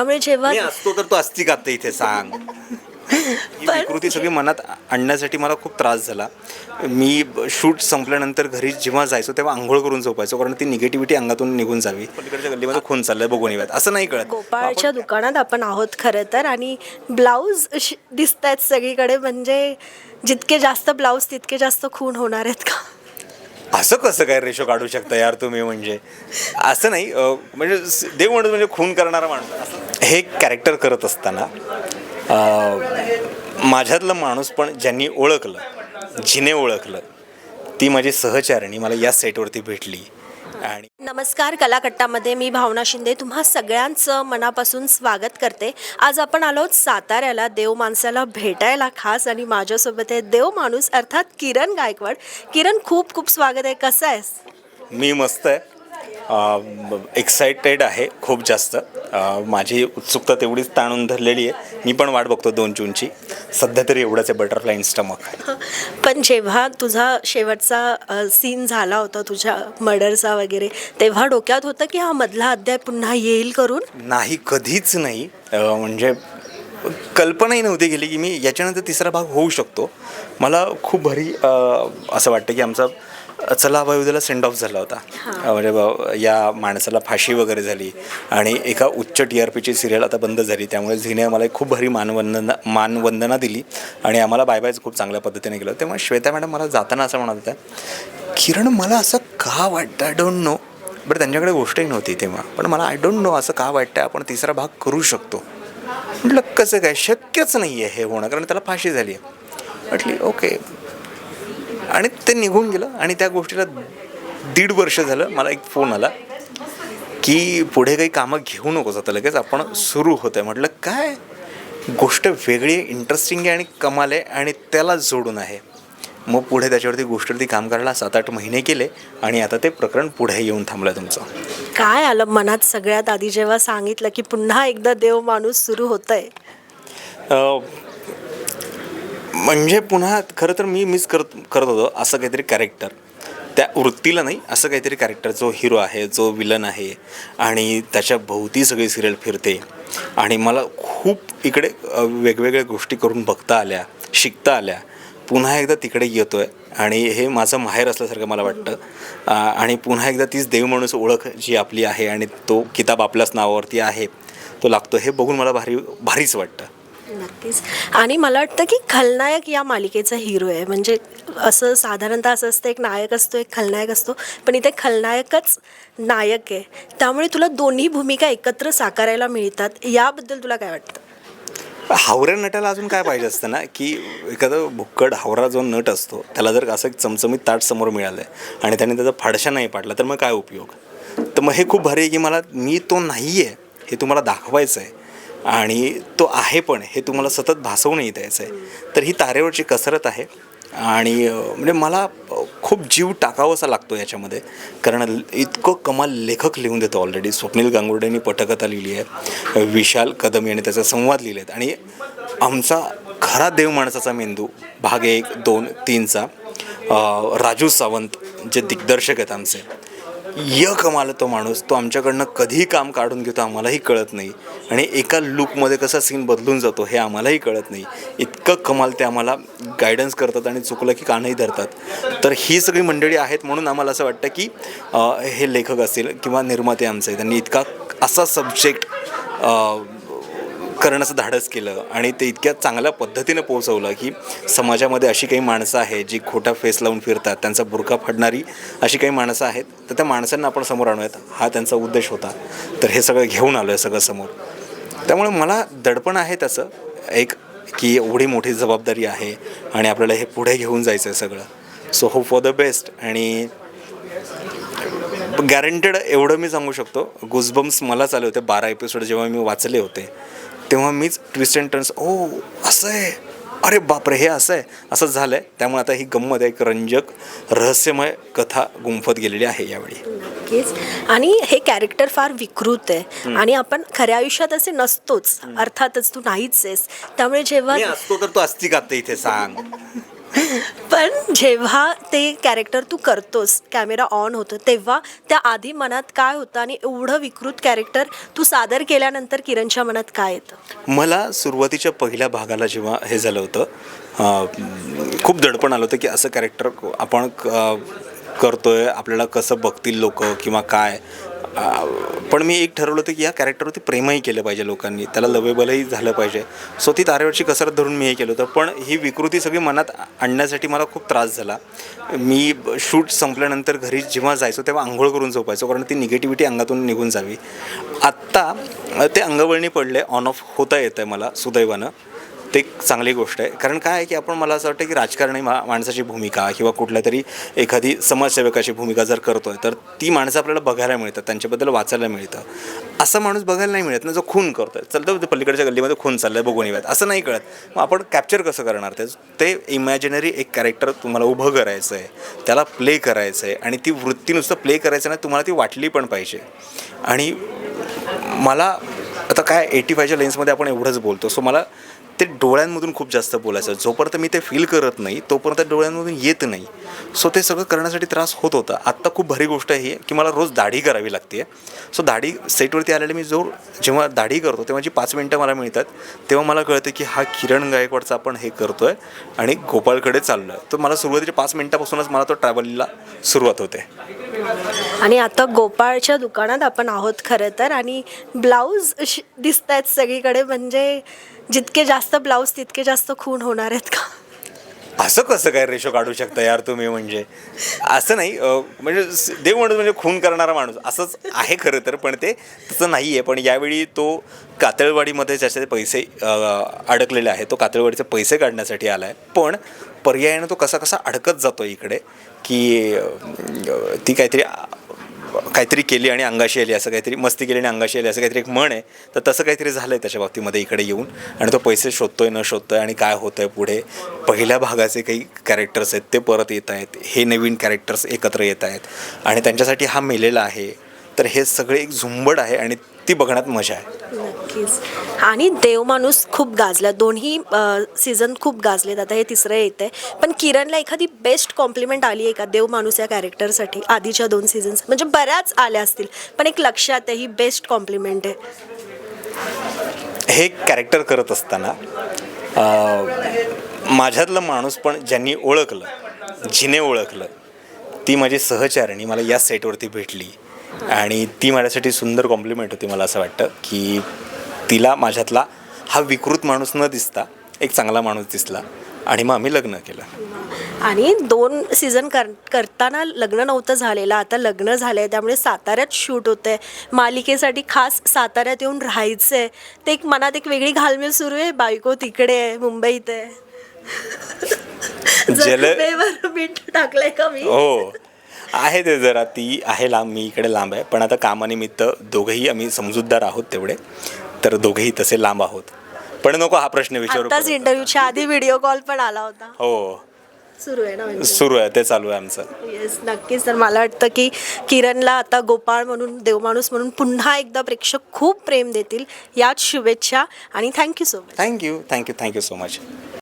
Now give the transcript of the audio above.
त्यामुळे जेव्हा मी असतो तर तो असती का आता इथे सांग? ही पण- विकृती सगळी मनात आणण्यासाठी मला खूप त्रास झाला. मी शूट संपल्यानंतर घरी जेव्हा जायचो तेव्हा आंघोळ करून झोपायचो कारण ती निगेटिव्हिटी अंगातून निघून जावी. पलीकडच्या गल्लीमध्ये खून चाललंय बघून येऊयात असं नाही कळत. गोपाळच्या दुकानात आपण आहोत खरं तर आणि ब्लाऊज दिसत आहेत सगळीकडे म्हणजे जितके जास्त ब्लाऊज तितके जास्त खून होणार आहेत का? असं कसं काय रेशो काढू शकता यार तुम्ही म्हणजे? असं नाही अं, म्हणजे स- देव म्हणत म्हणजे खून करणारा माणूस. असं- हे कॅरेक्टर करत असताना माझ्यातलं माणूस पण ज्यांनी ओळखलं जिने ओळखलं ती माझी सहचारिणी मला या सेटवरती भेटली. आणि नमस्कार कलाकट्टामध्ये मी भावना शिंदे तुम्हा सगळ्यांचं मनापासून स्वागत करते. आज आपण आलो साताऱ्याला देव माणसाला भेटायला खास आणि माझ्यासोबत आहे देव माणूस अर्थात किरण गायकवाड. किरण खूप खूप स्वागत आहे. कसं आहेस? मी मस्त आहे. एक्सायटेड आहे खूप जास्त. माझी उत्सुकता तेवढीच ताणून धरलेली आहे. मी पण वाट बघतो दोन जूनची. सध्या तरी एवढंच आहे बटरफ्लाय इन स्टमक पण जेव्हा तुझा शेवटचा सीन झाला होता तुझ्या मर्डरचा वगैरे तेव्हा डोक्यात होतं की हा मधला अध्याय पुन्हा येईल करून? नाही कधीच नाही. म्हणजे कल्पनाही नव्हती गेली की मी याच्यानंतर तिसरा भाग होऊ शकतो. मला खूप भारी असं वाटतं की आमचा चला वायुदेला सेंड ऑफ झाला होता. म्हणजे या माणसाला फाशी वगैरे झाली आणि एका उच्च टी आर पीची सिरियल आता बंद झाली. त्यामुळे झीने आम्हाला एक खूप भारी मानवंदना मानवंदना दिली आणि आम्हाला बाय बायच खूप चांगल्या पद्धतीने केलं. तेव्हा श्वेता मॅडम मला जाताना असं म्हणत होत्या किरण मला असं का वाटतं? आय डोंट नो बरं त्यांच्याकडे गोष्टही नव्हती तेव्हा. पण मला आय डोंट नो असं का वाटतं आपण तिसरा भाग करू शकतो. म्हटलं कसं काय? शक्यच नाही आहे हे होणं कारण त्याला फाशी झाली आहे म्हटली ओके आणि ते निघून गेलं. आणि त्या गोष्टीला दीड वर्ष झालं मला एक फोन आला की पुढे काही कामं घेऊ नकोस आता लगेच आपण सुरू होतं आहे. म्हटलं काय? गोष्ट वेगळी आहे इंटरेस्टिंग आहे आणि कमाल आहे आणि त्याला जोडून आहे. मग पुढे त्याच्यावरती गोष्टीवरती काम करायला सात आठ महिने केले आणि आता ते प्रकरण पुढे येऊन थांबलं तुमचं. काय आलं मनात सगळ्यात आधी जेव्हा सांगितलं की पुन्हा एकदा देव माणूस सुरू होतंय? अ, म्हणजे पुन्हा खरं तर मी मिस करत करत होतो असं काहीतरी कॅरेक्टर त्या वृत्तीला नाही असं काहीतरी कॅरेक्टर जो हिरो आहे जो विलन आहे आणि त्याच्या भोवती सगळी सिरियल फिरते. आणि मला खूप इकडे वेगवेगळ्या गोष्टी करून बघता आल्या शिकता आल्या. पुन्हा एकदा तिकडे येतो आहे आणि हे माझं माहेर असल्यासारखं मला वाटतं. आणि पुन्हा एकदा तीच देव माणूस ओळख जी आपली आहे आणि तो किताब आपल्याच नावावरती आहे तो लागतो. हे बघून मला भारी भारीच वाटतं. नक्कीच. आणि मला वाटतं की खलनायक या मालिकेचा हिरो आहे. म्हणजे असं साधारणतः असं असतं एक नायक असतो एक खलनायक असतो पण इथे खलनायकच नायक आहे. त्यामुळे तुला दोन्ही भूमिका एकत्र साकारायला मिळतात. याबद्दल तुला काय वाटतं? हावऱ्या नटाला अजून काय पाहिजे असतं ना? की एखादं भुक्कड हावरा जो नट असतो त्याला जर असं एक चमचमीत ताट समोर मिळालं आहे आणि त्याने त्याचा फाडशा नाही पाडला तर मग काय उपयोग? तर मग हे खूप भारी आहे की मला मी तो नाही आहे हे तुम्हाला दाखवायचं आहे आणि तो आहे पण हे तुम्हाला सतत भासवूनही द्यायचं आहे तर ही तारेवरची कसरत आहे. आणि म्हणजे मला खूप जीव टाकावासा लागतो याच्यामध्ये. कारण इतकं कमाल लेखक लिहून देतो ऑलरेडी स्वप्नील गांगुर्डेंनी पटकथा लिहिली आहे. विशाल कदम यांनी त्याचा संवाद लिहिले आहेत आणि आमचा खरा देव माणसाचा मेंदू भाग एक दोन तीनचा राजू सावंत जे दिग्दर्शक आहेत आमचे य कमाल तो माणूस तो आमच्याकडनं कधीही काम काढून घेतो आम्हालाही कळत नाही. आणि एका लुकमध्ये कसा सीन बदलून जातो हे आम्हालाही कळत नाही. इतकं कमाल ते आम्हाला गायडन्स करतात आणि चुकलं की कानही धरतात. तर ही सगळी मंडळी आहेत म्हणून आम्हाला असं वाटतं की हे लेखक असतील किंवा निर्माते आमचे त्यांनी इतका असा सब्जेक्ट करण्याचं धाडस केलं आणि ते इतक्या चांगल्या पद्धतीनं पोहोचवलं की समाजामध्ये अशी काही माणसं आहेत जी खोटा फेस लावून फिरतात त्यांचा बुरखा फाडणारी अशी काही माणसं आहेत तर त्या माणसांना आपण समोर आणूयात. हा त्यांचा उद्देश होता. तर हे सगळं घेऊन आलो आहे सगळं समोर. त्यामुळे मला दडपण आहे त्याचं एक की एवढी मोठी जबाबदारी आहे आणि आपल्याला हे पुढे घेऊन जायचं आहे सगळं. So hope for the best आणि गॅरंटेड एवढं मी सांगू शकतो. गुजबम्स मला चालू होते बारा एपिसोड जेव्हा मी वाचले होते. तेव्हा मीच ट्विस्ट अँड टर्न्स ओ असं आहे. अरे बापरे हे असं आहे. असं झालं आहे त्यामुळे आता ही गंमत एक रंजक रहस्यमय कथा गुंफत गेलेली आहे यावेळी. नक्कीच. आणि हे कॅरेक्टर फार विकृत आहे. आणि आपण खऱ्या आयुष्यात असे नसतोच. अर्थातच तू नाहीच आहेस. त्यामुळे जेव्हा मी असतो तर तो असती का आता इथे सांग? पण जेव्हा ते कॅरेक्टर तू करतोस कॅमेरा ऑन होतो तेव्हा त्या आधी मनात काय होतं आणि एवढं विकृत कॅरेक्टर तू सादर केल्यानंतर किरणच्या मनात काय येतं? मला सुरुवातीच्या पहिल्या भागाला जेव्हा हे झालं होतं खूप दडपण आलं होतं की असं कॅरेक्टर आपण क- करतोय आपल्याला कसं बघतील लोक किंवा काय? पण मी एक ठरवलं होतं की या कॅरेक्टरवरती प्रेमही केलं पाहिजे लोकांनी. त्याला लवेबलही झालं पाहिजे. सो ती तारेवरची कसरत धरून मी हे केलं होतं. पण ही विकृती सगळी मनात आणण्यासाठी मला खूप त्रास झाला. मी शूट संपल्यानंतर घरी जेव्हा जायचो तेव्हा आंघोळ करून झोपायचो कारण ती निगेटिव्हिटी अंगातून निघून जावी. आत्ता ते अंगवळणी पडले ऑन ऑफ होता येतं आहे मला सुदैवानं. ते एक चांगली गोष्ट आहे. कारण काय आहे की आपण मला असं वाटतं की राजकारणी मा माणसाची भूमिका किंवा कुठल्या तरी एखादी समाजसेवकाची भूमिका जर करतोय तर ती माणसं आपल्याला बघायला मिळतात त्यांच्याबद्दल वाचायला मिळतं. असा माणूस बघायला नाही मिळत ना जो खून करतो आहे चल तर पलीकडच्या गल्लीमध्ये खून चाललं आहे बघून येऊयात. असं नाही कळत. मग आपण कॅप्चर कसं करणार? ते ते इमॅजिनरी एक कॅरेक्टर तुम्हाला उभं करायचं आहे त्याला प्ले करायचं आहे आणि ती वृत्ती नुसतं प्ले करायचं नाही तुम्हाला ती वाटली पण पाहिजे. आणि मला आता काय एटी फायच्या लेन्समध्ये आपण एवढंच बोलतो. सो मला ते डोळ्यांमधून खूप जास्त बोलायचं. जोपर्यंत मी ते फील करत नाही तोपर्यंत डोळ्यांमधून येत नाही. सो ते सगळं करण्यासाठी त्रास होत होता. आत्ता खूप भारी गोष्ट आहे ही की मला रोज दाढी करावी लागते. सो दाढी सेटवरती आलेले मी जो जेव्हा दाढी करतो तेव्हा जी पाच मिनटं मला मिळतात तेव्हा मला कळतं की हा किरण गायकवाडचा आपण हे करतो आहे आणि गोपाळकडे चाललो आहे तर मला सुरुवातीच्या पाच मिनटापासूनच मला तो ट्रॅव्हलिंगला सुरुवात होते. आणि आता गोपाळच्या दुकानात आपण आहोत खरं तर. आणि ब्लाऊज दिसत आहेत सगळीकडे. म्हणजे जितके जास्त ब्लाऊज तितके जास्त खून होणार आहेत का? असं कसं काय रेशो काढू शकता यार तुम्ही म्हणजे? असं नाही म्हणजे देव म्हणत म्हणजे खून करणारा माणूस. असंच आहे खरं तर पण ते तसं नाही आहे पण यावेळी तो कातळवाडीमध्ये ज्याचे पैसे अडकलेले आहे तो कातळवाडीचे पैसे काढण्यासाठी आला आहे पण पर्यायानं तो कसा कसा अडकत जातो इकडे की ती काहीतरी काहीतरी केली आणि अंगाशी आली असं काहीतरी मस्ती केली आणि अंगाशी आली असं काहीतरी एक म्हण आहे. तर तसं काहीतरी झालं आहे त्याच्या बाबतीमध्ये इकडे येऊन. आणि तो पैसे शोधतोय न शोधतोय आणि काय होतं आहे पुढे. पहिल्या भागाचे काही कॅरेक्टर्स आहेत ते परत येत आहेत. हे नवीन कॅरेक्टर्स एकत्र येत आहेत. आणि त्यांच्यासाठी हा मेलेला आहे. तर हे सगळे एक झुंबड आहे आणि ती बघण्यात मजा आहे. नक्कीच. आणि देवमाणूस खूप गाजला. दोन्ही सीझन खूप गाजलेत. आता हे तिसरं येत आहे पण किरणला एखादी बेस्ट कॉम्प्लिमेंट आली आहे का देवमाणूस या कॅरेक्टरसाठी आधीच्या दोन सीझन्स म्हणजे बऱ्याच आल्या असतील. पण एक लक्षात आहे ही बेस्ट कॉम्प्लिमेंट आहे. हे कॅरेक्टर करत असताना माझ्यातलं माणूस पण ज्यांनी ओळखलं जिने ओळखलं ती माझी सहचारिणी मला या सेटवरती भेटली. आणि ती माझ्यासाठी सुंदर कॉम्प्लिमेंट होती मला असं वाटतं की तिला माझ्यातला हा विकृत माणूस न दिसता एक चांगला माणूस दिसला आणि मग आम्ही लग्न केलं. आणि दोन सीझन कर करताना लग्न नव्हतं झालेलं. आता लग्न झालं आहे त्यामुळे साताऱ्यात शूट होतं आहे मालिकेसाठी खास साताऱ्यात येऊन राहायचं आहे ते एक मनात एक वेगळी घालमेल सुरू आहे. बायको तिकडे आहे मुंबईत आहे. जल- मीठ टाकलंय का मी? हो. आहे ते जरा ती आहे लांब मी इकडे लांब आहे. पण आता कामानिमित्त दोघंही आम्ही समजूतदार आहोत तेवढे. तर दोघेही तसे लांब आहोत. पण नको हा प्रश्न विचारू आताच परत. इंटरव्ह्यूच्या आधी व्हिडिओ कॉल पण आला होता. हो. सुरू आहे ना म्हणजे? सुरू आहे ते चालू आहे आमचं. येस नक्कीच. तर मला वाटतं की किरणला आता गोपाळ म्हणून देवमाणूस म्हणून पुन्हा एकदा प्रेक्षक खूप प्रेम देतील. याच शुभेच्छा आणि thank you so much thank you thank you thank you so much